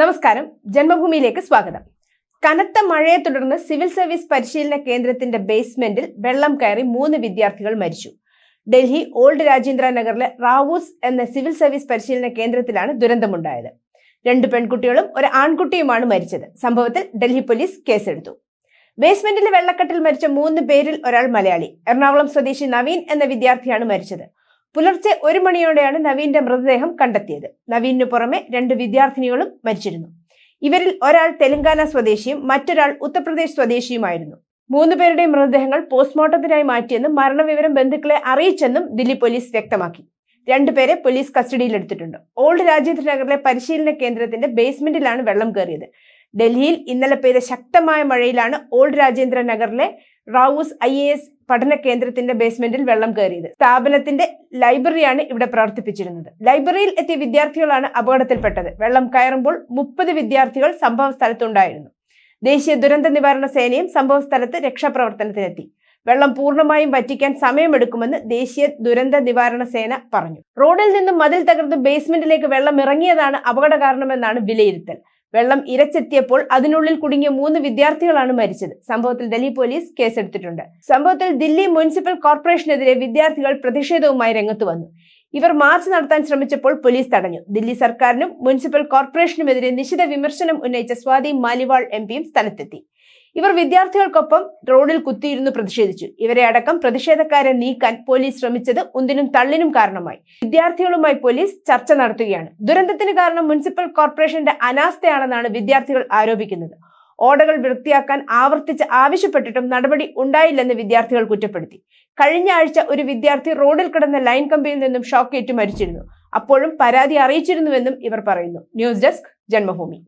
നമസ്കാരം. ജന്മഭൂമിയിലേക്ക് സ്വാഗതം. കനത്ത മഴയെ തുടർന്ന് സിവിൽ സർവീസ് പരിശീലന കേന്ദ്രത്തിന്റെ ബേസ്മെന്റിൽ വെള്ളം കയറി മൂന്ന് വിദ്യാർത്ഥികൾ മരിച്ചു. ഡൽഹി ഓൾഡ് രാജേന്ദ്ര നഗറിലെ റാവൂസ് എന്ന സിവിൽ സർവീസ് പരിശീലന കേന്ദ്രത്തിലാണ് ദുരന്തമുണ്ടായത്. രണ്ട് പെൺകുട്ടികളും ഒരു ആൺകുട്ടിയുമാണ് മരിച്ചത്. സംഭവത്തിൽ ഡൽഹി പോലീസ് കേസെടുത്തു. ബേസ്മെന്റിലെ വെള്ളക്കെട്ടിൽ മരിച്ച മൂന്ന് പേരിൽ ഒരാൾ മലയാളി. എറണാകുളം സ്വദേശി നവീൻ എന്ന വിദ്യാർത്ഥിയാണ് മരിച്ചത്. പുലർച്ചെ ഒരു മണിയോടെയാണ് നവീന്റെ മൃതദേഹം കണ്ടെത്തിയത്. നവീനു പുറമെ രണ്ട് വിദ്യാർത്ഥിനികളും മരിച്ചിരുന്നു. ഇവരിൽ ഒരാൾ തെലങ്കാന സ്വദേശിയും മറ്റൊരാൾ ഉത്തർപ്രദേശ് സ്വദേശിയുമായിരുന്നു. മൂന്ന് പേരുടെ മൃതദേഹങ്ങൾ പോസ്റ്റ്മോർട്ടത്തിനായി മാറ്റിയെന്നും മരണവിവരം ബന്ധുക്കളെ അറിയിച്ചെന്നും ദില്ലി പോലീസ് വ്യക്തമാക്കി. രണ്ടുപേരെ പോലീസ് കസ്റ്റഡിയിലെടുത്തിട്ടുണ്ട്. ഓൾഡ് രാജേന്ദ്ര നഗറിലെ പരിശീലന കേന്ദ്രത്തിന്റെ ബേസ്മെന്റിലാണ് വെള്ളം കയറിയത്. ഡൽഹിയിൽ ഇന്നലെ പെയ്ത ശക്തമായ മഴയിലാണ് ഓൾഡ് രാജേന്ദ്ര നഗറിലെ റാവൂസ് ഐ എ എസ് പഠന കേന്ദ്രത്തിന്റെ ബേസ്മെന്റിൽ വെള്ളം കയറിയത്. സ്ഥാപനത്തിന്റെ ലൈബ്രറിയാണ് ഇവിടെ പ്രവർത്തിപ്പിച്ചിരുന്നത്. ലൈബ്രറിയിൽ എത്തിയ വിദ്യാർത്ഥികളാണ് അപകടത്തിൽപ്പെട്ടത്. വെള്ളം കയറുമ്പോൾ മുപ്പത് വിദ്യാർത്ഥികൾ സംഭവ സ്ഥലത്തുണ്ടായിരുന്നു. ദേശീയ ദുരന്ത നിവാരണ സേനയും സംഭവ സ്ഥലത്ത് രക്ഷാപ്രവർത്തനത്തിനെത്തി. വെള്ളം പൂർണമായും വറ്റിക്കാൻ സമയമെടുക്കുമെന്ന് ദേശീയ ദുരന്ത നിവാരണ സേന പറഞ്ഞു. റോഡിൽ നിന്നും മതിൽ തകർന്ന് ബേസ്മെന്റിലേക്ക് വെള്ളം ഇറങ്ങിയതാണ് അപകട കാരണമെന്നാണ് വിലയിരുത്തൽ. വെള്ളം ഇരച്ചെത്തിയപ്പോൾ അതിനുള്ളിൽ കുടുങ്ങിയ മൂന്ന് വിദ്യാർത്ഥികളാണ് മരിച്ചത്. സംഭവത്തിൽ ഡൽഹി പോലീസ് കേസെടുത്തിട്ടുണ്ട്. സംഭവത്തിൽ ദില്ലി മുനിസിപ്പൽ കോർപ്പറേഷനെതിരെ വിദ്യാർത്ഥികൾ പ്രതിഷേധവുമായി രംഗത്ത് വന്നു. ഇവർ മാർച്ച് നടത്താൻ ശ്രമിച്ചപ്പോൾ പോലീസ് തടഞ്ഞു. ദില്ലി സർക്കാരിനും മുനിസിപ്പൽ കോർപ്പറേഷനുമെതിരെ നിശിത വിമർശനം ഉന്നയിച്ച സ്വാതി മാലിവാൾ എം പിയും സ്ഥലത്തെത്തി. ഇവർ വിദ്യാർത്ഥികൾക്കൊപ്പം റോഡിൽ കുത്തിയിരുന്ന് പ്രതിഷേധിച്ചു. ഇവരെ അടക്കം പ്രതിഷേധക്കാരെ നീക്കാൻ പോലീസ് ശ്രമിച്ചത് ഉന്തിനും തള്ളിനും കാരണമായി. വിദ്യാർത്ഥികളുമായി പോലീസ് ചർച്ച നടത്തുകയാണ്. ദുരന്തത്തിന് കാരണം മുനിസിപ്പൽ കോർപ്പറേഷന്റെ അനാസ്ഥയാണെന്നാണ് വിദ്യാർത്ഥികൾ ആരോപിക്കുന്നത്. ഓടകൾ വൃത്തിയാക്കാൻ ആവർത്തിച്ച് ആവശ്യപ്പെട്ടിട്ടും നടപടി ഉണ്ടായില്ലെന്ന് വിദ്യാർത്ഥികൾ കുറ്റപ്പെടുത്തി. കഴിഞ്ഞ ആഴ്ച ഒരു വിദ്യാർത്ഥി റോഡിൽ കിടന്ന ലൈൻ കമ്പിയിൽ നിന്നും ഷോക്കേറ്റ് മരിച്ചിരുന്നു. അപ്പോഴും പരാതി അറിയിച്ചിരുന്നുവെന്നും ഇവർ പറയുന്നു. News desk Janmabhoomi.